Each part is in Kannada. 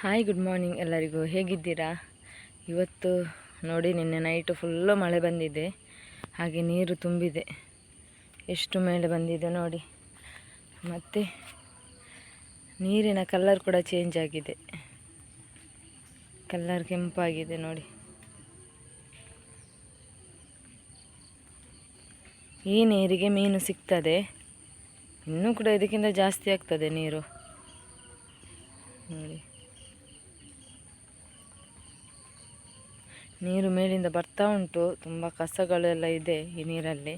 ಹಾಯ್ ಗುಡ್ ಮಾರ್ನಿಂಗ್ ಎಲ್ಲರಿಗೂ. ಹೇಗಿದ್ದೀರಾ? ಇವತ್ತು ನೋಡಿ ನಿನ್ನೆ ನೈಟು ಫುಲ್ಲು ಮಳೆ ಬಂದಿದೆ. ಹಾಗೆ ನೀರು ತುಂಬಿದೆ. ಎಷ್ಟು ಮೇಲೆ ಬಂದಿದೆ ನೋಡಿ. ಮತ್ತು ನೀರಿನ ಕಲರ್ ಕೂಡ ಚೇಂಜ್ ಆಗಿದೆ. ಕಲ್ಲರ್ ಕೆಂಪಾಗಿದೆ ನೋಡಿ. ಈ ನೀರಿಗೆ ಮೀನು ಸಿಗ್ತದೆ. ಇನ್ನೂ ಕೂಡ ಇದಕ್ಕಿಂತ ಜಾಸ್ತಿ ಆಗ್ತದೆ ನೀರು. ನೋಡಿ. ನೀರು ಮೇಲಿಂದ ಬರ್ತಾ ಉಂಟು. ತುಂಬ ಕಸಗಳೆಲ್ಲ ಇದೆ ಈ ನೀರಲ್ಲಿ.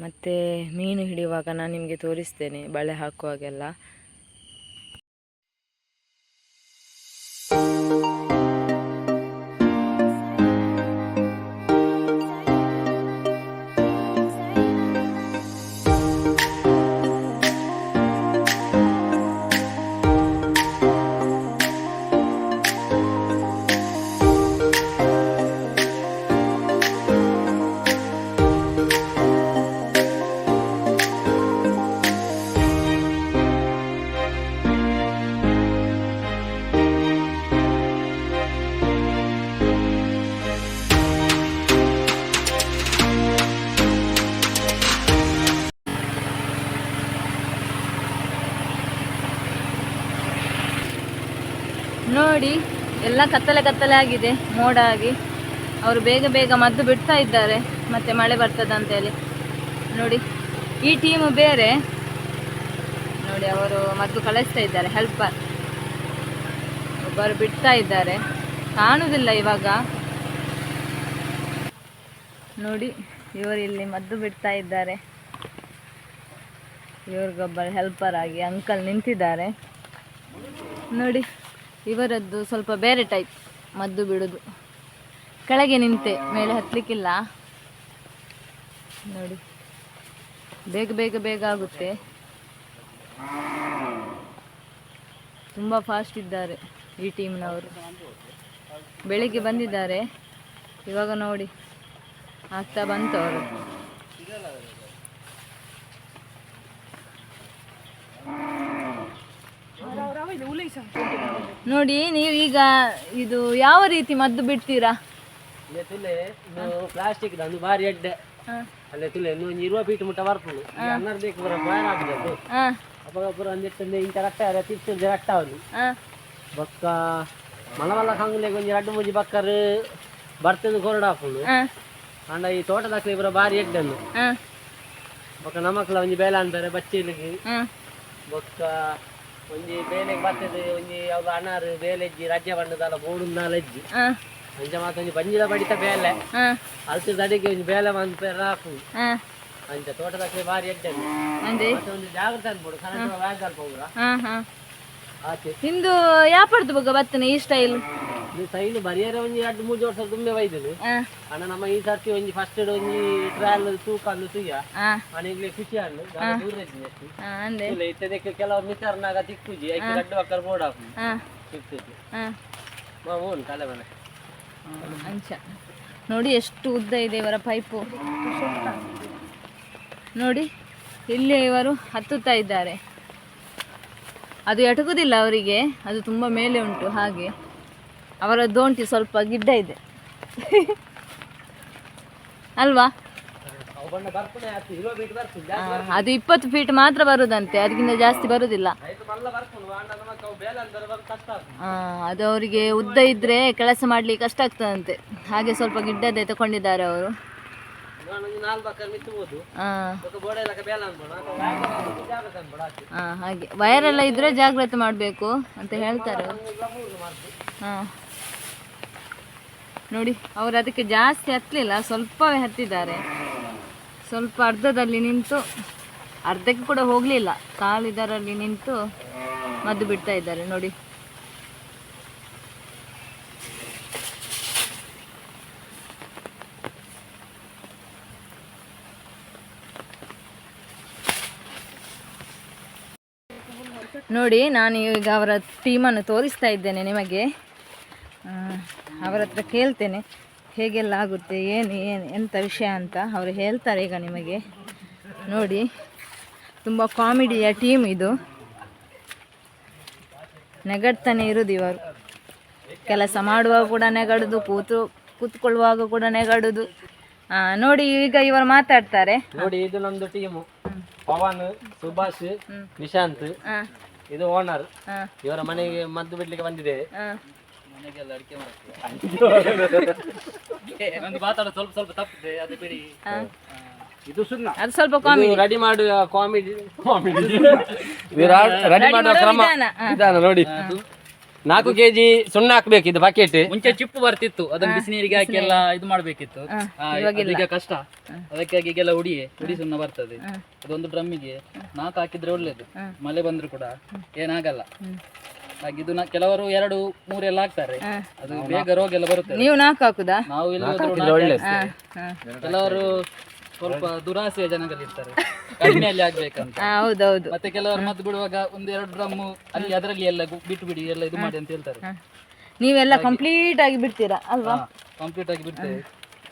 ಮತ್ತು ಮೀನು ಹಿಡಿಯುವಾಗ ನಾನು ನಿಮಗೆ ತೋರಿಸ್ತೇನೆ, ಬಳೆ ಹಾಕುವಾಗೆಲ್ಲ. ಎಲ್ಲ ಕತ್ತಲೆ ಕತ್ತಲೆ ಆಗಿದೆ, ಮೋಡ ಆಗಿ. ಅವರು ಬೇಗ ಬೇಗ ಮದ್ದು ಬಿಡ್ತಾ ಇದ್ದಾರೆ, ಮತ್ತೆ ಮಳೆ ಬರ್ತದೆ ಅಂತೇಳಿ ನೋಡಿ, ಈ ಟೀಮ್ ಬೇರೆ. ನೋಡಿ, ಅವರು ಮದ್ದು ಕಳಿಸ್ತಾ ಇದ್ದಾರೆ ಹೆಲ್ಪರ್ ಒಬ್ಬರು ಬಿಡ್ತಾ ಇದ್ದಾರೆ. ಕಾಣುವುದಿಲ್ಲ ಇವಾಗ. ನೋಡಿ, ಇವರು ಇಲ್ಲಿ ಮದ್ದು ಬಿಡ್ತಾ ಇದ್ದಾರೆ. ಇವ್ರಿಗೊಬ್ಬರು ಹೆಲ್ಪರ್ ಆಗಿ ಅಂಕಲ್ ನಿಂತಿದ್ದಾರೆ. ನೋಡಿ. ಇವರದ್ದು ಸ್ವಲ್ಪ ಬೇರೆ ಟೈಪ್ ಮದ್ದು ಬಿಡೋದು. ಕೆಳಗೆ ನಿಂತೆ, ಮೇಲೆ ಹತ್ತಲಿಕ್ಕಿಲ್ಲ ನೋಡಿ. ಬೇಗ ಬೇಗ ಬೇಗ ಆಗುತ್ತೆ. ತುಂಬ ಫಾಸ್ಟ್ ಇದ್ದಾರೆ ಈ ಟೀಮ್ನವರು ಬೆಳಿಗ್ಗೆ ಬಂದಿದ್ದಾರೆ. ಇವಾಗ ನೋಡಿ, ಆಗ್ತಾ ಬಂತು ಅವರು. ನೋಡಿ ನೀವು ಈಗ ಇದು ಯಾವ ರೀತಿ ಮದ್ದು ಬಿಡ್ತೀರಾ? ತುಲೆ ಪ್ಲಾಸ್ಟಿಕ್ ದಂದು ಬಾರಿ ಎಡ್ಡೆ. ಅಲ್ಲೇ ತುಲೆ ಒಂದು ಇರುವ ಫೀಟ್ ಮುಟ್ಟ ಬರ್ಪುಡು ಅನ್ನರ್ ಬೇಕು ಬರ ಬಾಯ್ ಆಗ್ತದೆ ಅದು. ಹ, ಅಪ್ಪ ಪೂರ ಒಂದಿಟ್ಟು ಇಂತ ರಕ್ತ ಅದ ತಿರ್ಚು ಕಟ್ಟ ಅವನು ಹ, ಬೊಕ್ಕ ಮಲ ಮಲ ಕಂಗ್ಲೆಗೆ ಒಂಜಿ ಎರಡು ಮೂಜಿ ಬಕ್ಕರ್ ಬರ್ತದೆ ಕೊರಡ ಹಾಕೊಂಡು. ಹ, ಅಂಡ ಈ ತೋಟದಾಕ್ಲಿ ಬರ ಬಾರಿ ಎಡ್ಡನ್ನು. ಹ, ಬೊಕ್ಕ ನಮಕ್ಲ ಒಂಜಿ ಬೇಲ ಅಂತಾರೆ ಬಚ್ಚಿಲಿಗೆ. ಹ, ಬೊಕ್ಕ ಒಂಜಿ ಬೇಲೆಗೆ ಬರ್ತದೆ ಒಂಜಿ ಯಾವ್ದು ಅನಾರು ಬೇಲೆಜ್ಜಿ ರಜ್ಜೆ ಬಣ್ಣದಲ್ಲ ಬೋಡು ನಾಲೆಜ್ಜಿ. ಅಂಜ ಮಾತ ಒಂಜಿ ಬಂಜಿದ ಬಡಿತ ಬೇಲೆ. ಹ, ದಡಿಗೆ ಒಂಜಿ ಬೇಲೆ ಮಂತ್ ಹಾಕು ಹ. ಅಂಚ ತೋಟದಾಕ್ಲಿ ಬಾರಿ ಎಡ್ಡನ್ನು ಅಂದೆ? ಮತ್ತೆ ಒಂದು ಜಾಗ್ರತೆ ಅನ್ಬೋದು ಕರೆಂಟ್ ವ್ಯಾಗ್ ಅಲ್ಪ ಹೋಗ್ರ. ಆಚೆ ನಿಮ್ದು ಯಾಪಡ್ದು ಬೊಗ ಬತ್ತನೆ ಈ ಸ್ಟೈಲ್ ಈ ಬರಿಯರ ಬರಿಯರೆ ಒಂಜಿ ಎರಡು ಮೂರು ವರ್ಷ ತುಂಬೆ ಒಯ್ದನು ಅಣ್ಣ ನಮ್ಮ ಈ ಸರ್ತಿ ಒಂಜಿ ಫಸ್ಟ್ ಒಂಜಿ ಟ್ರಯಲ್ ತೂಕ ಅಂದು ತುಯ್ಯ ಮನೆಗೆ ಖುಷಿ ಅನ್ನು ದೂರ ಇಲ್ಲ ಇತ್ತದಕ್ಕೆ ಕೆಲವು ಮಿಸರ್ನಾಗ ತಿಕ್ಕುಜಿ ಐದು ಗಡ್ಡು ಅಕ್ಕರ್ ಬೋರ್ಡ್ ಹಾಕು. ಸಿಕ್ತಿತ್ತು ಹ. ಮಾಮೂನ್ ತಲೆ ಮನೆ ಅಂಚ. ನೋಡಿ ಎಷ್ಟು ಉದ್ದ ಇದೆ ಇವರ ಪೈಪು ನೋಡಿ ಇಲ್ಲಿ ಇವರು ಹತ್ತುತ್ತಾ ಇದ್ದಾರೆ. ಅದು ಎಟಕುದಿಲ್ಲ ಅವರಿಗೆ. ಅದು ತುಂಬ ಮೇಲೆ ಉಂಟು ಹಾಗೆ. ಅವರ ದೋಂಟಿ ಸ್ವಲ್ಪ ಗಿಡ್ಡ ಇದೆ. ಅಲ್ವಾ? ಅದು ಇಪ್ಪತ್ತು ಫೀಟ್ ಮಾತ್ರ ಬರುದಂತೆ, ಅದಕ್ಕಿಂತ ಜಾಸ್ತಿ ಬರುದಿಲ್ಲ. ಅದು ಅವರಿಗೆ ಉದ್ದ ಇದ್ರೆ ಕೆಲಸ ಮಾಡ್ಲಿಕ್ಕೆ ಕಷ್ಟ ಆಗ್ತದಂತೆ. ಹಾಗೆ ಸ್ವಲ್ಪ ಗಿಡ್ಡದೇ ತಗೊಂಡಿದ್ದಾರೆ ಅವರು. ಹಾಗೆ. ವಯರೆಲ್ಲ ಇದ್ರೆ ಜಾಗ್ರತೆ ಮಾಡಬೇಕು ಅಂತ ಹೇಳ್ತಾರೆ ಹಾ ನೋಡಿ, ಅವ್ರು ಅದಕ್ಕೆ ಜಾಸ್ತಿ ಹತ್ತಲಿಲ್ಲ ಸ್ವಲ್ಪವೇ ಹತ್ತಿದ್ದಾರೆ. ಸ್ವಲ್ಪ ಅರ್ಧದಲ್ಲಿ ನಿಂತು, ಅರ್ಧಕ್ಕೆ ಕೂಡ ಹೋಗಲಿಲ್ಲ. ಕಾಲಿದರಲ್ಲಿ ನಿಂತು ಮದ್ದು ಬಿಡ್ತಾ ಇದ್ದಾರೆ, ನೋಡಿ. ನೋಡಿ, ನಾನು ಈಗ ಅವರ ಟೀಮನ್ನು ತೋರಿಸ್ತಾ ಇದ್ದೇನೆ ನಿಮಗೆ. ಅವರ ಹತ್ರ ಕೇಳ್ತೇನೆ ಹೇಗೆಲ್ಲ ಆಗುತ್ತೆ ಏನು ಏನು ಎಂಥ ವಿಷಯ ಅಂತ ಅವರು ಹೇಳ್ತಾರೆ ಈಗ ನಿಮಗೆ. ನೋಡಿ ತುಂಬ ಕಾಮಿಡಿಯ ಟೀಮ್ ಇದು. ನೆಗಡ್ತಾನೆ ಇರೋದು ಇವರು. ಕೆಲಸ ಮಾಡುವಾಗ ಕೂಡ ನೆಗಡುದು ಕೂತು ಕೂತ್ಕೊಳ್ಳುವಾಗ ಕೂಡ ನೆಗಡುದು. ಹಾ ನೋಡಿ ಈಗ ಇವರು ಮಾತಾಡ್ತಾರೆ. ನೋಡಿ ಇದು ನಮ್ದು ಟೀಮು ಪವನ್ ಸುಭಾಷ್ ನಿಶಾಂತ್. ಇದು ಓನರ್ ಇವರ ಮನೆಗೆ ಮದ್ದು ಬಿಡ್ಲಿಕ್ಕೆ ಬಂದಿದೆ. ಆ. ಮನೆಗೆಲ್ಲ ಅಡಿಕೆ ನಂದು ಮಾತಾಡೋದು ಸ್ವಲ್ಪ ಸ್ವಲ್ಪ ತಪ್ಪಿದೆ ಅದು ಬಿಡಿ. ಇದು ಸುಣ್ಣ. ಅದು ಸ್ವಲ್ಪ ಕಾಮಿಡಿ ರೆಡಿ ಮಾಡುವ ಕಾಮಿಡಿ ಕಾಮಿಡಿ ರೆಡಿ ಮಾಡುವ ಕ್ರಮ. ವಿಧಾನ, ನೋಡಿ. ನಾಲ್ಕು ಕೆಜಿ ಸುಣ್ಣ ಹಾಕ್ಬೇಕು ಇದು ಬಕೆಟ್ ಮುಂಚೆ ಚಿಪ್ಪು ಬರ್ತಿತ್ತು ಅದನ್ನ ಬಿಸಿನೀರಿಗೆ ಹಾಕಿ ಎಲ್ಲ ಇದು ಮಾಡ್ಬೇಕಿತ್ತು. ಈಗ ಕಷ್ಟ. ಅದಕ್ಕಾಗಿ ಈಗೆಲ್ಲ ಉಡಿ ಹುಡಿ ಸುಣ್ಣ ಬರ್ತದೆ. ಅದೊಂದು ಡ್ರಮ್ಮಿಗೆ ನಾಲ್ಕು ಹಾಕಿದ್ರೆ ಒಳ್ಳೇದು. ಮಳೆ ಬಂದ್ರು ಕೂಡ. ಏನಾಗಲ್ಲ. ಹಾಗೆ ಇದು ನಾ- ಕೆಲವರು ಎರಡು ಮೂರೆಲ್ಲ ಹಾಕ್ತಾರೆ. ಅದು ಬೇಗ ರೋಗ ಎಲ್ಲ ಬರುತ್ತೆ. ನೀವು ನಾಲ್ಕು ಹಾಕುದಾ? ನಾವು ಇಲ್ಲಿ ಹೋದ್ರು ನಾಲ್ಕು ಹಾಕ್ತೇವೆ. ಕೆಲವರು ಸ್ವಲ್ಪ ದುರಾಸೆಯ ಜನಗಳಿರ್ತಾರೆ ಕಡಿಮೆಯಲ್ಲಿ ಆಗ್ಬೇಕಂತ. ಹೌದೌದು. ಮತ್ತೆ ಕೆಲವರು ಮದ್ದು ಬಿಡುವಾಗ ಒಂದ್ ಎರಡು ಡ್ರಮ್ ಅಲ್ಲಿ ಅದರಲ್ಲಿ ಎಲ್ಲ ಗು- ಬಿಟ್ಟು ಬಿಡಿ ಎಲ್ಲ ಇದು ಮಾಡಿ ಅಂತ ಹೇಳ್ತಾರೆ. ನೀವೆಲ್ಲ ಕಂಪ್ಲೀಟ್ ಆಗಿ ಬಿಡ್ತೀರಾ ಅಲ್ವಾ? ಕಂಪ್ಲೀಟ್ ಆಗಿ ಬಿಡ್ತೇವೆ.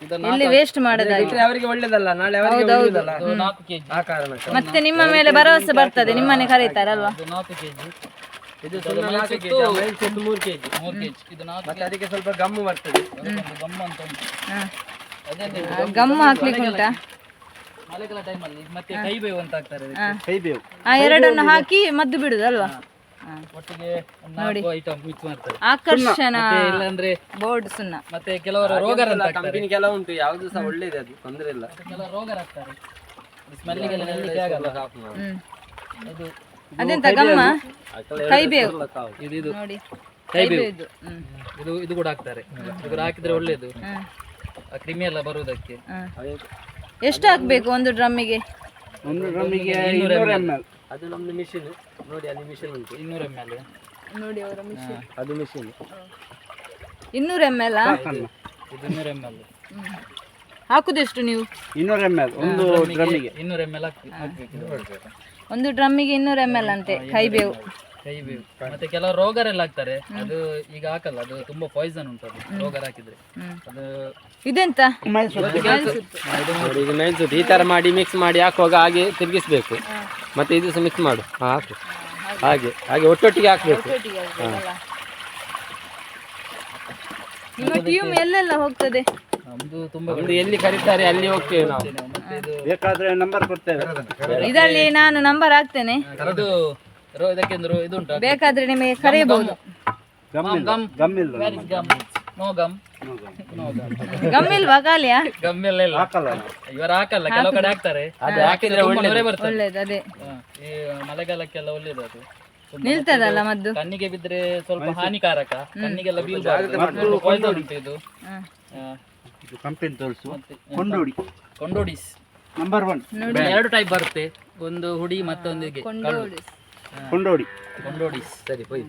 ಇದನ್ನ ಎಲ್ಲಿ ವೇಸ್ಟ್ ಮಾಡೋದಾಗಿ ಅವರಿಗೆ ಒಳ್ಳೇದಲ್ಲ ನಾಳೆ ಅವರಿಗೆ ಒಳ್ಳೇದಲ್ಲ? ನಾಲ್ಕು ಕೆಜಿ. ಆ ಕಾರಣಕ್ಕೆ. ಮತ್ತೆ ನಿಮ್ಮ ಮೇಲೆ ಭರವಸೆ ಬರ್ತದೆ ನಿಮ್ಮನೆ ಕರೀತಾರಲ್ವಾ? ಇದು ನಾಲ್ಕು ಕೆಜಿ. ಇದು ಸುಣ್ಣ ನಾಲ್ಕು ಕೆಜಿ ಮೆಣಸು ಮೂರು ಕೆಜಿ. ಮೂರು ಕೆಜಿ. ಇದು ನಾಲ್ಕು ಮತ್ತೆ ಅದಕ್ಕೆ ಸ್ವಲ್ಪ ಗಮ್ಮು ಬರ್ತದೆ. ಅದಕ್ಕೊಂದು ಗಮ್ಮ ಅಂತ ಉಂಟು. ಹಾ. ಅದೇ ಆ, ಗಮ್ಮು ಹಾಕ್ಲಿಕ್ಕೆ ಉಂಟಾ? ಮಳೆಗಾಲ ಟೈಮಲ್ಲಿ ಮತ್ತೆ ಕೈ ಬೇವು ಅಂತ ಹಾಕ್ತಾರೆ ಅದಕ್ಕೆ. ಹಾ. ಕೈ ಬೇವು. ಆ ಎರಡನ್ನು ಹಾಕಿ ಮದ್ದು ಬಿಡುದಲ್ವಾ. ಒಟ್ಟಿಗೆ ಒಂದು ನಾಲ್ಕು ಐಟಮ್ ಮಿಕ್ಸ್ ಮಾಡ್ತಾರೆ. ಆಕರ್ಷಣ. ಮತ್ತೆ ಇಲ್ಲಾಂದ್ರೆ ಬೋರ್ಡ್ ಸುಣ್ಣ. ಮತ್ತೆ ಕೆಲವರ ರೋಗ ಅಂತ ಹಾಕ್ತಾರೆ. ಕಂಪನಿ ಕೆಲವು ಉಂಟು ಯಾವ್ದು ಸಹ ಒಳ್ಳೇದು ಅದು ತೊಂದರೆ ಇಲ್ಲ. ಕೆಲವರು ರೋಗರ್ ಹಾಕ್ತಾರೆ. ಸ್ಮೆಲ್ಲಿಗೆಲ್ಲ ನೆಲ್ಲಿಕ್ಕೆ ಆಗಲ್ಲ. ಹ್ಮ್. ಇದು ಅದೆಂತ ಗಮ್ಮ? ಕೈ ಬೇವು ಇದು ಇದು. ನೋಡಿ. ಕೈ ಬೇವು ಇದು ಇದು ಇದು ಕೂಡ ಹಾಕ್ತಾರೆ. ಇದು ಹಾಕಿದ್ರೆ ಒಳ್ಳೇದು. ಆ ಕ್ರಿಮಿ ಎಲ್ಲ ಬರುವುದಕ್ಕೆ. ಎಷ್ಟು ಹಾಕ್ಬೇಕು ಒಂದು ಡ್ರಮ್ಮಿಗೆ? ಒಂದು ಡ್ರಮ್ಮಿಗೆ ಇನ್ನೂರ ಅದು ನಮ್ದು ಮಿಷಿನ್. ನೋಡಿ ಅಲ್ಲಿ ಮಿಷಿನ್ ಉಂಟು. ಇನ್ನೂರ ಎಂ ಎಲ್ ನೋಡಿ ಅವರ ಮಿಷಿನ್. ಅದು ಮಿಷಿನ್. ಇನ್ನೂರ ಎಂ ಎಲ್ ಇದು ಇನ್ನೂರ ಎಂ ಎಲ್ ಹಾಕುದೆಷ್ಟು ನೀವು? ಇನ್ನೂರ ಎಂ ಎಲ್ ಒಂದು ಡ್ರಮ್ಮಿಗೆ ಇನ್ನೂರ ಎಂ ಎಲ್ ಹಾಕ್ಬೇಕು. ಒಂದು ಡ್ರಮ್ಮಿಗೆ ಇನ್ನೂರ ಎಂ ಎಲ್ ಅಂತೆ ಕೈ ಬೇವು. ಕೈ ಬೇವು. ಮತ್ತೆ ಕೆಲವು ರೋಗರೆಲ್ಲ ಎಲ್ಲ ಹಾಕ್ತಾರೆ ಅದು ಈಗ ಹಾಕಲ್ಲ ಅದು ತುಂಬಾ ಪಾಯ್ಸನ್ ಉಂಟು ಅದು ರೋಗರ್ ಹಾಕಿದ್ರೆ. ಅದು ಇದೆಂತ? ಇದು ಮೆಣಸು ಈ ತರ ಮಾಡಿ ಮಿಕ್ಸ್ ಮಾಡಿ ಹಾಕುವಾಗ ಹಾಗೆ ತಿರುಗಿಸ್ಬೇಕು. ಮತ್ತೆ ಇದು ಸಹ ಮಿಕ್ಸ್ ಮಾಡು. ಹಾಕು. ಹಾಗೆ. ಹಾಗೆ ಒಟ್ಟೊಟ್ಟಿಗೆ ಹಾಕ್ಬೇಕು? ನಿಮ್ಮ ಟೀಮ್ ಎಲ್ಲೆಲ್ಲ ಹೋಗ್ತದೆ? ನಮ್ದು ತುಂಬಾ ಒಂದು ಎಲ್ಲಿ ಕರೀತಾರೆ ಅಲ್ಲಿ ಹೋಗ್ತೇವೆ ನಾವು. ಬೇಕಾದ್ರೆ ನಂಬರ್ ಕೊಡ್ತೇವೆ. ಇದರಲ್ಲಿ ನಾನು ನಂಬರ್ ಹಾಕ್ತೇನೆ. ಇದು ರೋ- ಇದಕ್ಕೆಂದು ರೋ- ಇದು ಉಂಟು ಬೇಕಾದ್ರೆ ನಿಮಗೆ ಕರೆಯಬಹುದು. Gum gum. Where is gum? No gum. No gum. ಗಮ್ಮಿಲ್ವಾ ಖಾಲಿಯಾ ಗಮ್ ಎಲ್ಲ ಇಲ್ಲ ಇವರು ಹಾಕಲ್ಲ ಕೆಲವು ಕಡೆ ಹಾಕ್ತಾರೆ. ಅದು ಹಾಕಿದ್ರೆ ಒಳ್ಳೆ ಬರ್ತದೆ. ಒಳ್ಳೇದು ಅದೇ. ಹಾ, ಈ ಮಳೆಗಾಲಕ್ಕೆಲ್ಲ ಒಳ್ಳೇದು ಅದು. ತುಂಬಾ. ನಿಲ್ತದಲ್ಲ ಮದ್ದು? ಕಣ್ಣಿಗೆ ಬಿದ್ರೆ ಸ್ವಲ್ಪ ಹಾನಿಕಾರಕ. ಕಣ್ಣಿಗೆಲ್ಲ ಬೀಳ್ಬಾರ್ದು. ಇದು. ಹ್ಮ್. ಹಾ, ಕಂಪನಿ ತೋರಿಸು. ಕೊಂಡೋಡಿ. ಕೊಂಡೋಡಿಸ್. ನಂಬರ್ ಒನ್ ಎರಡು ಟೈಪ್ ಬರುತ್ತೆ. ಒಂದು ಹುಡಿ ಮತ್ತೊಂದಿಗೆ ಕೊಂಡೋಡಿ ಕೊಂಡೋಡಿ. ಕೊಂಡೋಡಿಸ್. ಸರಿ ಹೋಯ್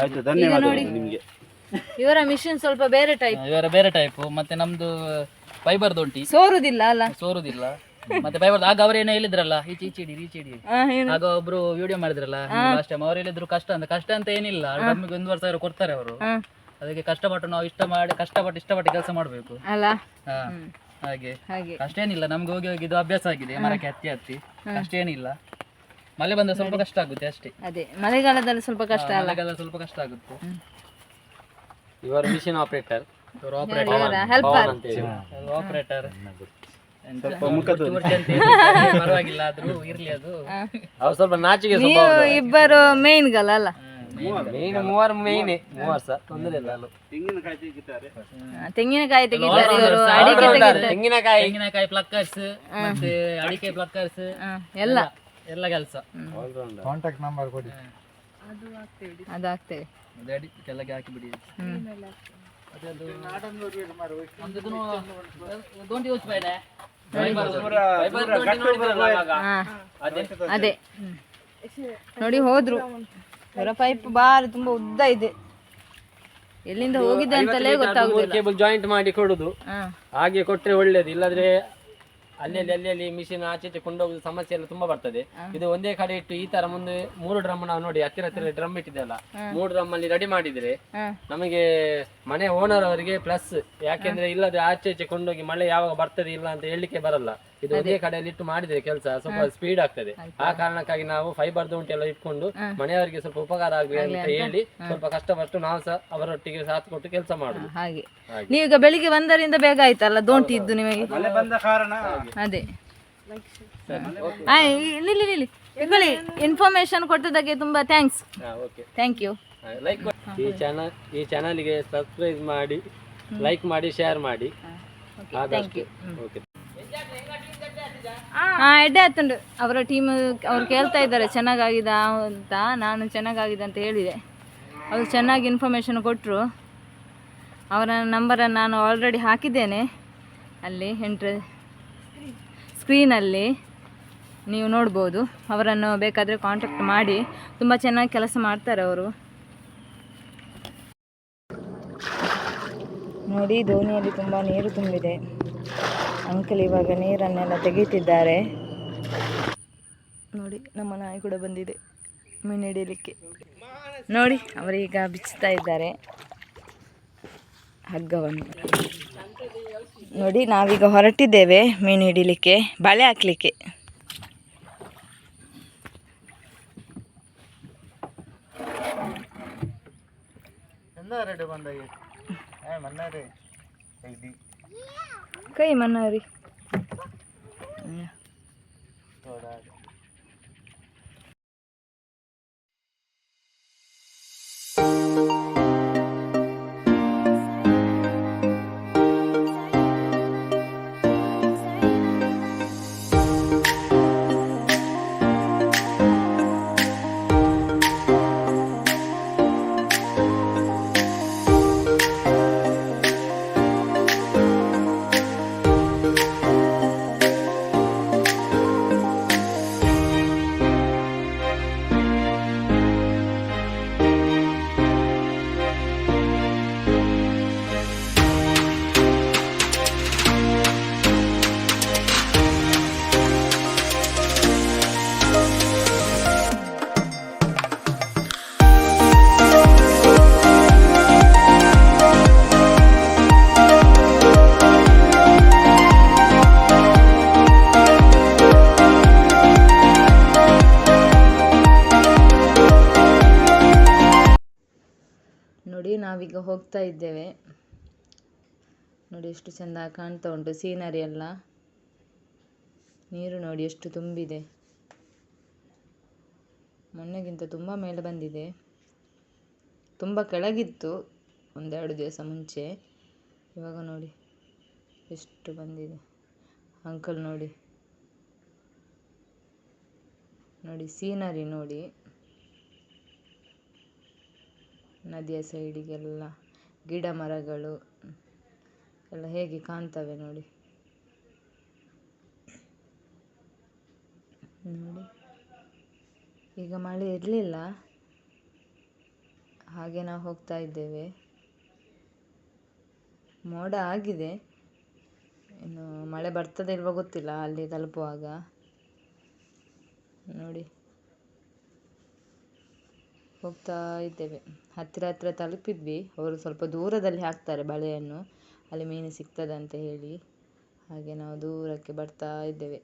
ಆಯ್ತು ಈಗ ಧನ್ಯವಾದ ನಿಮಗೆ. ಇವರ ಮಿಷಿನ್ ಸ್ವಲ್ಪ ಬೇರೆ ಟೈಪ್ ಇವರ ಬೇರೆ ಟೈಪ್ ಮತ್ತೆ ನಮ್ದು ಫೈಬರ್ ದೊಂಟಿ. ಸೋರುದಿಲ್ಲ ಅಲ್ಲ? ಸೋರುದಿಲ್ಲ. ಮತ್ತೆ ಫೈಬರ್ ಆಗ ಅವರೇನೋ ಹೇಳಿದ್ರಲ್ಲ ಈಚೆ ಈಚಿಡಿ ಈಚಿಡಿ ಏನು? ಆಗ ಒಬ್ರು ವಿಡಿಯೋ ಮಾಡಿದ್ರಲ್ಲ ಲಾಸ್ಟ್ ಟೈಮ್ ಅವ್ರು ಹೇಳಿದ್ರು ಕಷ್ಟ ಅಂತ. ಕಷ್ಟ ಅಂತ ಏನಿಲ್ಲ. ನಮಗೆ ಒಂದುವರೆ ಸಾವಿರ ಕೊಡ್ತಾರೆ ಅವರು. ಅದಕ್ಕೆ ಕಷ್ಟಪಟ್ಟು ನಾವು ಇಷ್ಟ ಮಾಡಿ ಕಷ್ಟಪಟ್ಟು ಇಷ್ಟಪಟ್ಟು ಕೆಲಸ ಮಾಡಬೇಕು. ಅಲ್ಲ? ಹಾ ಹಾಗೆ. ಅಷ್ಟೇನಿಲ್ಲ ನಮ್ಗೆ ಹೋಗಿ ಹೋಗಿ ಇದು ಅಭ್ಯಾಸ ಆಗಿದೆ ಮರಕ್ಕೆ ಹತ್ತಿ ಹತ್ತಿ. ಅಷ್ಟೇನಿಲ್ಲ ಮಳೆ ಬಂದ್ರೆ ಸ್ವಲ್ಪ ಕಷ್ಟ ಆಗುತ್ತೆ ಅಷ್ಟೇ. ಅದೇ. ಮಳೆಗಾಲದಲ್ಲಿ ಸ್ವಲ್ಪ ಕಷ್ಟ ಅಲ್ಲ? ಮಳೆಗಾಲ ಸ್ವಲ್ಪ ಕಷ್ಟ ಆಗುತ್ತೆ. ಇವರು ಮಿಷಿನ್ ಆಪರೇಟರ್ ಇವರು ಆಪರೇಟರ್ ಹೆಲ್ಪರ್ ಆಪರೇಟರ್ ಪರವಾಗಿಲ್ಲ ಆದ್ರೂ ಇರ್ಲಿ ಅದು. ಸ್ವಲ್ಪ ನಾಚಿಗೆ ಇಬ್ಬರು ಮೇನ್ ಗಲ್ಲ ಅಲ್ಲ ಮೇನ್ ಮೂವರು ಮೇಯ್ನೆ ಮೂವರು ಸಹ ತೊಂದರೆ ಇಲ್ಲ ತೆಂಗಿನಕಾಯಿ ತೆಗಿತಾರೆ. ತೆಂಗಿನಕಾಯಿ ತೆಗಿತಾರೆ ಇವರು. ಅಡಿಕೆ ತೆಗಿತಾರೆ. ತೆಂಗಿನಕಾಯಿ. ತೆಂಗಿನಕಾಯಿ ಪ್ಲಕ್ಕರ್ಸ್ ಮತ್ತೆ ಅಡಿಕೆ ಪ್ಲಕ್ಕರ್ಸ್ ಎಲ್ಲ. ಎಲ್ಲ ಕೆಲಸ. ಕಾಂಟ್ಯಾಕ್ಟ್ ನಂಬರ್ ಕೊಡಿ. ಅದು ಹಾಕ್ತೇವೆ. ಅಡಿ ಕೆಳಗೆ ಹಾಕಿ ಬಿಡಿ ಹ್ಮ್. ಅದೊಂದು ನಮ್ದು ದೊಂಡಿ ಯೂಸ್ ಬೇಡ ಹಾ. ಅದೇ. ನೋಡಿ ಹೋದ್ರು. ಇವರ ಪೈಪ್ ಬಾರಿ ತುಂಬಾ ಉದ್ದ ಇದೆ. ಎಲ್ಲಿಂದ ಹೋಗಿದೆ ಅಂತಲೇ ಗೊತ್ತಾಗುದಿಲ್ಲ. ಕೇಬಲ್ ಜಾಯಿಂಟ್ ಮಾಡಿ ಕೊಡುದು. ಹಾಗೆ ಕೊಟ್ರೆ ಒಳ್ಳೇದು. ಇಲ್ಲದ್ರೆ ಅಲ್ಲಿ ಅಲ್ಲಿ ಅಲ್ಲಿ ಅಲ್ಲಿ ಮಿಷಿನ್ ಆಚೆ ಕೊಂಡೋಗುದು ಸಮಸ್ಯೆ ಎಲ್ಲ ತುಂಬಾ ಬರ್ತದೆ. ಇದು ಒಂದೇ ಕಡೆ ಇಟ್ಟು ಈ ತರ ಮುಂದೆ ಮೂರು ಡ್ರಮ್ ನಾವು ನೋಡಿ ಹತ್ತಿರ ಹತ್ತಿರ ಡ್ರಮ್ ಇಟ್ಟಿದೆಲ್ಲ ಮೂರು ಡ್ರಮ್ ಅಲ್ಲಿ ರೆಡಿ ಮಾಡಿದ್ರೆ ನಮಗೆ ಮನೆ ಓನರ್ ಅವರಿಗೆ ಪ್ಲಸ್ ಯಾಕೆಂದ್ರೆ ಇಲ್ಲದೆ ಆಚೆ ಈಚೆ ಕೊಂಡೋಗಿ ಮಳೆ ಯಾವಾಗ ಬರ್ತದೆ ಇಲ್ಲ ಅಂತ ಹೇಳಲಿಕ್ಕೆ ಬರಲ್ಲ. ಇದು ಒಂದೇ ಕಡೆಯಲ್ಲಿ ಇಟ್ಟು ಮಾಡಿದ್ರೆ ಕೆಲಸ ಸ್ವಲ್ಪ ಸ್ಪೀಡ್ ಆಗ್ತದೆ. ಆ ಕಾರಣಕ್ಕಾಗಿ ನಾವು ಫೈಬರ್ ದುಂಟಿ ಎಲ್ಲ ಇಟ್ಕೊಂಡು ಮನೆಯವರಿಗೆ ಸ್ವಲ್ಪ ಉಪಕಾರ ಆಗಲಿ ಅಂತ ಹೇಳಿ ಸ್ವಲ್ಪ ಕಷ್ಟಪಟ್ಟು ನಾವು ಸಹ ಅವರೊಟ್ಟಿಗೆ ಸಾಥ್ ಕೊಟ್ಟು ಕೆಲಸ ಮಾಡುದು. ಹಾಗೆ. ನೀವೀಗ ಬೆಳಿಗ್ಗೆ ಒಂದರಿಂದ ಬೇಗ ಆಯ್ತಲ್ಲ ದೋಂಟಿ ಇದ್ದು ನಿಮಗೆ? ಮಳೆ ಬಂದ ಕಾರಣ ಅದೇ. ನಿಲ್ಲಿ ಇಕೊಳ್ಳಿ ಇನ್ಫಾರ್ಮೇಶನ್ ಕೊಟ್ಟದಕ್ಕೆ ತುಂಬಾ thanks okay thank you like ಈ ಚಾನಲ್ ಈ ಚಾನಲ್ಗೆ ಸಬ್ಸ್ಕ್ರೈಬ್ ಮಾಡಿ ಲೈಕ್ ಮಾಡಿ ಶೇರ್ ಮಾಡಿ. ಓಕೆ ಹಾ ಎಡ್ಡೆ ಆತುಂಡು ಅವರ ಟೀಮ್ ಅವ್ರು ಕೇಳ್ತಾ ಇದ್ದಾರೆ, ಚೆನ್ನಾಗಾಗಿದೆ ಅಂತ. ನಾನು ಚೆನ್ನಾಗಾಗಿದೆ ಅಂತ ಹೇಳಿದೆ. ಅವರು ಚೆನ್ನಾಗಿ ಇನ್ಫಾರ್ಮೇಷನ್ ಕೊಟ್ಟರು ಅವರ ನಂಬರನ್ನು ನಾನು ಆಲ್ರೆಡಿ ಹಾಕಿದ್ದೇನೆ. ಅಲ್ಲಿ ಎಂಟ್ರೆ ಸ್ಕ್ರೀನಲ್ಲಿ ನೀವು ನೋಡ್ಬೋದು. ಅವರನ್ನು ಬೇಕಾದರೆ ಕಾಂಟ್ಯಾಕ್ಟ್ ಮಾಡಿ. ತುಂಬ ಚೆನ್ನಾಗಿ ಕೆಲಸ ಮಾಡ್ತಾರೆ ಅವರು. ನೋಡಿ, ದೋಣಿಯಲ್ಲಿ ತುಂಬ ನೀರು ತುಂಬಿದೆ. ಅಂಕಲ್ ಇವಾಗ ನೀರನ್ನೆಲ್ಲ ತೆಗೀತಿದ್ದಾರೆ ನೋಡಿ, ನಮ್ಮ ನಾಯಿ ಕೂಡ ಬಂದಿದೆ ಮೀನು ಹಿಡಿಯಲಿಕ್ಕೆ. ನೋಡಿ ಅವರೀಗ ಬಿಚ್ಚುತ್ತಾ ಇದ್ದಾರೆ. ಹಗ್ಗವನ್ನು. ನೋಡಿ, ನಾವೀಗ ಹೊರಟಿದ್ದೇವೆ ಮೀನು ಹಿಡಿಲಿಕ್ಕೆ ಬಳೆ ಹಾಕ್ಲಿಕ್ಕೆ. ಎಂದಾರೆಡೆ કઈ મનારી ಹೋಗ್ತಾ ಇದ್ದೇವೆ. ನೋಡಿ ಎಷ್ಟು ಚೆಂದ ಕಾಣ್ತಾ ಉಂಟು ಸೀನರಿ ಎಲ್ಲ. ನೀರು ನೋಡಿ ಎಷ್ಟು ತುಂಬಿದೆ. ಮೊನ್ನೆಗಿಂತ ತುಂಬ ಮೇಲೆ ಬಂದಿದೆ. ತುಂಬ ಕೆಳಗಿತ್ತು ಒಂದೆರಡು ದಿವಸ ಮುಂಚೆ. ಇವಾಗ ನೋಡಿ ಎಷ್ಟು ಬಂದಿದೆ. ಅಂಕಲ್ ನೋಡಿ. ನೋಡಿ ಸೀನರಿ ನೋಡಿ. ನದಿಯ ಸೈಡಿಗೆಲ್ಲ ಗಿಡ ಮರಗಳು, ಎಲ್ಲ ಹೇಗೆ ಕಾಣ್ತವೆ ನೋಡಿ. ನೋಡಿ. ಈಗ ಮಳೆ ಇರಲಿಲ್ಲ. ಹಾಗೆ ನಾವು ಹೋಗ್ತಾ ಇದ್ದೇವೆ. ಮೋಡ ಆಗಿದೆ. ಇನ್ನು ಮಳೆ ಬರ್ತದೆ ಇಲ್ವೋ ಗೊತ್ತಿಲ್ಲ, ಅಲ್ಲಿ ತಲುಪುವಾಗ. ನೋಡಿ. ಹೋಗ್ತಾ ಇದ್ದೇವೆ. ಹತ್ತಿರ ಹತ್ತಿರ ತಲುಪಿದ್ವಿ. ಅವರು ಸ್ವಲ್ಪ ದೂರದಲ್ಲಿ ಹಾಕ್ತಾರೆ ಬಳೆಯನ್ನು. ಅಲ್ಲಿ ಮೀನು ಸಿಗ್ತದಂತ ಹೇಳಿ. ಹಾಗೆ ನಾವು ದೂರಕ್ಕೆ ಬರ್ತಾ ಇದ್ದೇವೆ.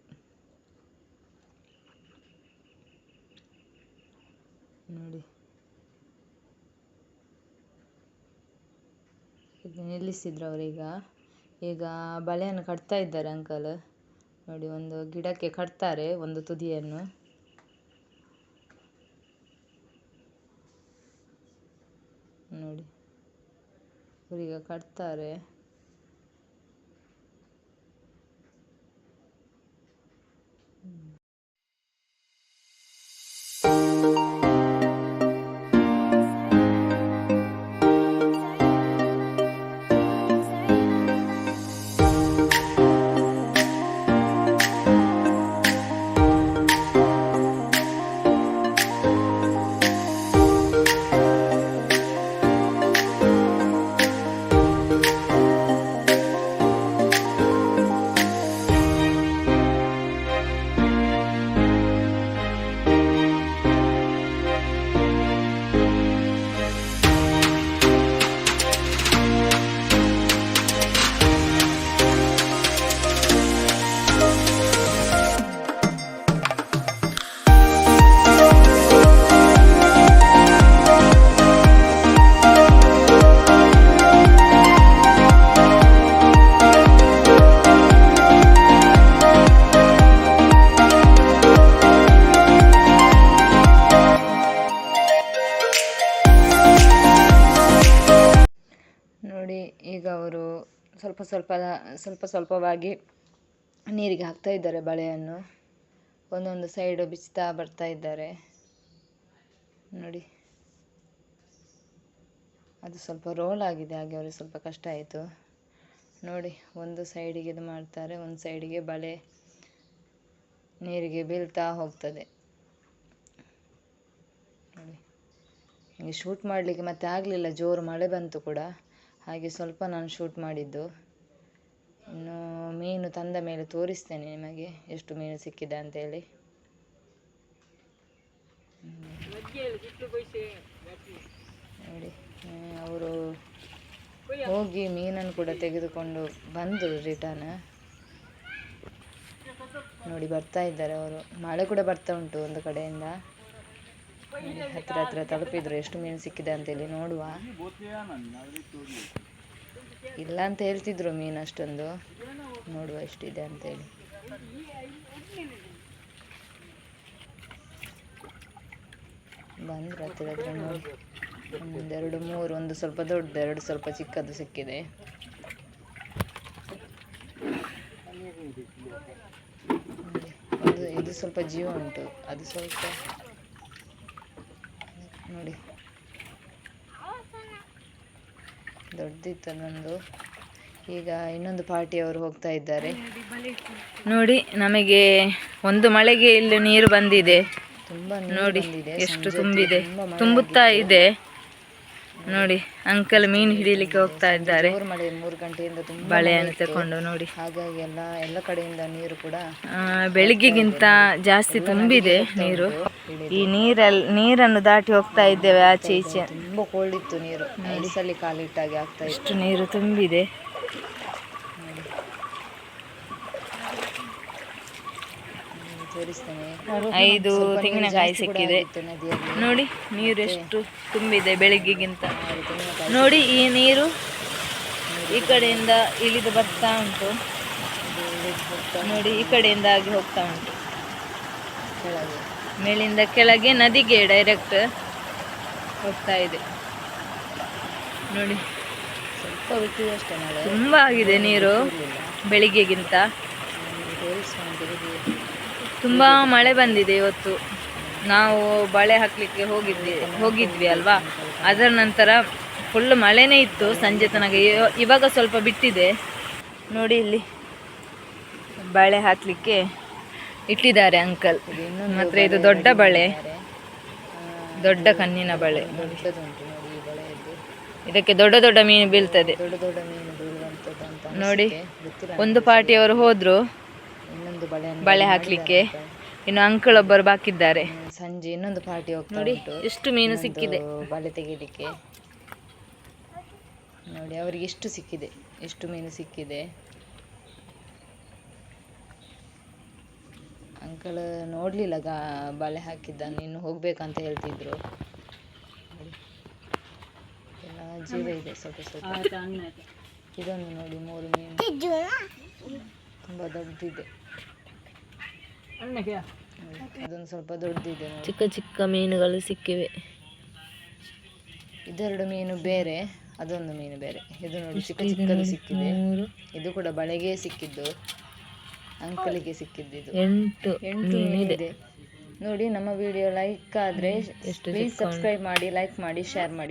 ನೋಡಿ. ಇದು ನಿಲ್ಲಿಸಿದ್ರು ಅವರೀಗ ಈಗ ಬಳೆಯನ್ನು ಕಟ್ತಾ ಇದ್ದಾರೆ ಅಂಕಲ್. ನೋಡಿ, ಒಂದು ಗಿಡಕ್ಕೆ ಕಟ್ತಾರೆ, ಒಂದು ತುದಿಯನ್ನು ನೋಡಿ ಇವರೀಗ ಕಟ್ತಾರೆ. ಸ್ವಲ್ಪ ಸ್ವಲ್ಪ ಸ್ವಲ್ಪವಾಗಿ ನೀರಿಗೆ ಹಾಕ್ತಾ ಇದ್ದಾರೆ ಬಳೆಯನ್ನು. ಒಂದೊಂದು ಸೈಡು ಬಿಚ್ಚುತ್ತಾ ಬರ್ತಾ ಇದ್ದಾರೆ. ನೋಡಿ. ಅದು ಸ್ವಲ್ಪ ರೋಲ್ ಆಗಿದೆ, ಹಾಗೆ ಅವರಿಗೆ ಸ್ವಲ್ಪ ಕಷ್ಟ ಆಯಿತು. ನೋಡಿ, ಒಂದು ಸೈಡಿಗೆ ಇದು ಮಾಡ್ತಾರೆ, ಒಂದು ಸೈಡಿಗೆ ಬಳೆ ನೀರಿಗೆ ಬೀಳ್ತಾ ಹೋಗ್ತದೆ. ನೋಡಿ. ಶೂಟ್ ಮಾಡಲಿಕ್ಕೆ ಮತ್ತೆ ಆಗಲಿಲ್ಲ, ಜೋರು ಮಳೆ ಬಂತು ಕೂಡ. ಹಾಗೆ ಸ್ವಲ್ಪ ನಾನು ಶೂಟ್ ಮಾಡಿದ್ದು. ಇನ್ನು ಮೀನು ತಂದ ಮೇಲೆ ತೋರಿಸ್ತೇನೆ ನಿಮಗೆ ಎಷ್ಟು ಮೀನು ಸಿಕ್ಕಿದೆ ಅಂತೇಳಿ ನೋಡಿ ಅವರು ಹೋಗಿ ಮೀನನ್ನು ಕೂಡ ತೆಗೆದುಕೊಂಡು ಬಂದರು ರಿಟರ್ನ್ ನೋಡಿ, ಬರ್ತಾ ಇದ್ದಾರೆ ಅವರು. ಮಳೆ ಕೂಡ ಬರ್ತಾ ಉಂಟು ಒಂದು ಕಡೆಯಿಂದ. ಹತ್ತಿರ ಹತ್ತಿರ ತಲುಪಿದ್ರು ಎಷ್ಟು ಮೀನು ಸಿಕ್ಕಿದೆ ಅಂತೇಳಿ ನೋಡುವ. ಇಲ್ಲ ಅಂತ ಹೇಳ್ತಿದ್ರು ಮೀನು ಅಷ್ಟೊಂದು. ನೋಡುವ ಎಷ್ಟಿದೆ ಅಂತೇಳಿ ಬಂದ್ರೆ ಹತ್ತಿರ ಹತ್ರ ನೋಡಿ. ಒಂದೆರಡು ಮೂರು, ಒಂದು ಸ್ವಲ್ಪ ದೊಡ್ಡದು, ಎರಡು ಸ್ವಲ್ಪ ಚಿಕ್ಕದು ಸಿಕ್ಕಿದೆ. ಇದು ಸ್ವಲ್ಪ ಜೀವ ಉಂಟು. ಅದು ಸ್ವಲ್ಪ ನೋಡಿ. ದೊಡ್ಡದಿತ್ತು ನಂದು. ಈಗ ಇನ್ನೊಂದು ಪಾರ್ಟಿಯವರು ಹೋಗ್ತಾ ಇದ್ದಾರೆ. ನೋಡಿ ನಮಗೆ ಒಂದು ಮಳೆಗೆ ಇಲ್ಲಿ ನೀರು ಬಂದಿದೆ. ತುಂಬಾ ನೋಡಿ ಎಷ್ಟು ತುಂಬಿದೆ. ತುಂಬುತ್ತಾ ಇದೆ. ನೋಡಿ ಅಂಕಲ್ ಮೀನು ಹಿಡಿಲಿಕ್ಕೆ ಹೋಗ್ತಾ ಇದ್ದಾರೆ. ಮಳೆ ಮೂರು ಗಂಟೆಯಿಂದ ತುಂಬಾ ಬಳೆಯನ್ನು ತಕೊಂಡು ನೋಡಿ. ಹಾಗಾಗಿ ಎಲ್ಲ ಎಲ್ಲ ಕಡೆಯಿಂದ ನೀರು ಕೂಡ ಬೆಳಿಗ್ಗೆಗಿಂತ ಜಾಸ್ತಿ ತುಂಬಿದೆ ನೀರು. ಈ ನೀರಲ್ಲಿ ನೀರನ್ನು ದಾಟಿ ಹೋಗ್ತಾ ಇದ್ದೇವೆ ಆಚೆ ಈಚೆ. ತುಂಬಾ ಕೋಲ್ಡ್ ಇತ್ತು ನೀರು. ಸಲ ಕಾಲಿಟ್ಟಾಗೆ ಆಗ್ತಾ ಇಷ್ಟು ನೀರು ತುಂಬಿದೆ ಹ್ಮ್, ತೋರಿಸ್ತೇನೆ ಐದು ತೆಂಗಿನಕಾಯಿ ಸಿಕ್ಕಿದೆ. ನೋಡಿ ನೀರು ಎಷ್ಟು ತುಂಬಿದೆ ಬೆಳಿಗ್ಗೆಗಿಂತ. ನೋಡಿ ಈ ನೀರು ಈ ಕಡೆಯಿಂದ ಇಳಿದು ಬರ್ತಾ ಉಂಟು. ನೋಡಿ ಈ ಕಡೆಯಿಂದ ಆಗಿ ಹೋಗ್ತಾ ಉಂಟು. ಮೇಲಿಂದ ಕೆಳಗೆ ನದಿಗೆ ಡೈರೆಕ್ಟ್ ಹೋಗ್ತಾ ಇದೆ. ನೋಡಿ ತುಂಬ ಆಗಿದೆ ನೀರು ಬೆಳಿಗ್ಗೆಗಿಂತ. ತುಂಬಾ ಮಳೆ ಬಂದಿದೆ ಇವತ್ತು. ನಾವು ಬಳೆ ಹಾಕ್ಲಿಕ್ಕೆ ಹೋಗಿದ್ವಿ ಹೋಗಿದ್ವಿ ಅಲ್ವಾ? ಅದರ ನಂತರ ಫುಲ್ ಮಳೆನೇ ಇತ್ತು ಸಂಜೆ ತನಕ. ಇವ- ಇವಾಗ ಸ್ವಲ್ಪ ಬಿಟ್ಟಿದೆ. ನೋಡಿ ಇಲ್ಲಿ ಬಳೆ ಹಾಕ್ಲಿಕ್ಕೆ ಇಟ್ಟಿದ್ದಾರೆ ಅಂಕಲ್. ಮಾತ್ರ ಇದು ದೊಡ್ಡ ಬಳೆ. ದೊಡ್ಡ ಕಣ್ಣಿನ ಬಳೆ. ಇದಕ್ಕೆ ದೊಡ್ಡ ದೊಡ್ಡ ಮೀನು ಬೀಳ್ತದೆ. ನೋಡಿ ಒಂದು ಪಾರ್ಟಿಯವರು ಹೋದ್ರು. ಬಳೆಯನ್ನು ಬಳೆ ಹಾಕ್ಲಿಕ್ಕೆ. ಇನ್ನು ಅಂಕಲ್ ಒಬ್ಬರು ಬಾಕಿದ್ದಾರೆ. ಸಂಜೆ ಇನ್ನೊಂದು ಪಾರ್ಟಿ ಹೋಗ್ತಾ ನೋಡಿ ಎಷ್ಟು ಮೀನು ಸಿಕ್ಕಿದೆ. ಬಳೆ ಬಲೆ ತೆಗಿಲಿಕ್ಕೆ. ನೋಡಿ ಅವರಿಗೆ ಎಷ್ಟು ಸಿಕ್ಕಿದೆ? ಎಷ್ಟು ಮೀನು ಸಿಕ್ಕಿದೆ? ಅಂಕಲ್ ನೋಡ್ಲಿಲ್ಲ ಗಾ ಬಳೆ ಹಾಕಿದ್ದ ನೀನು ಹೋಗ್ಬೇಕಂತ ಹೇಳ್ತಿದ್ರು. ಎಲ್ಲ ಜೀವ ಇದೆ ಸ್ವಲ್ಪ ಸ್ವಲ್ಪ. ಇದೊಂದು ನೋಡಿ ಮೂರು ಮೀನು. ತುಂಬಾ ದೊಡ್ಡದಿದೆ. ಅದೊಂದು ಸ್ವಲ್ಪ ದೊಡ್ಡದಿದೆ ಚಿಕ್ಕ ಚಿಕ್ಕ ಮೀನುಗಳು ಸಿಕ್ಕಿವೆ. ಇದೆರಡು ಮೀನು ಬೇರೆ ಅದೊಂದು ಮೀನು ಬೇರೆ. ಇದು ನೋಡಿ ಚಿಕ್ಕ ಚಿಕ್ಕದು ಸಿಕ್ಕಿದೆ. ಇದು ಕೂಡ ಬಳೆಗೆ ಸಿಕ್ಕಿದ್ದು. ಅಂಕಲಿಗೆ ಸಿಕ್ಕಿದ್ದು ಇದು. ಎಂಟು ಎಂಟು ಮೀನಿದೆ. ನೋಡಿ ನಮ್ಮ ವಿಡಿಯೋ ಲೈಕ್ ಆದ್ರೆ ಪ್ಲೀಸ್ ಸಬ್ಸ್ಕ್ರೈಬ್ ಮಾಡಿ ಲೈಕ್ ಮಾಡಿ ಶೇರ್ ಮಾಡಿ.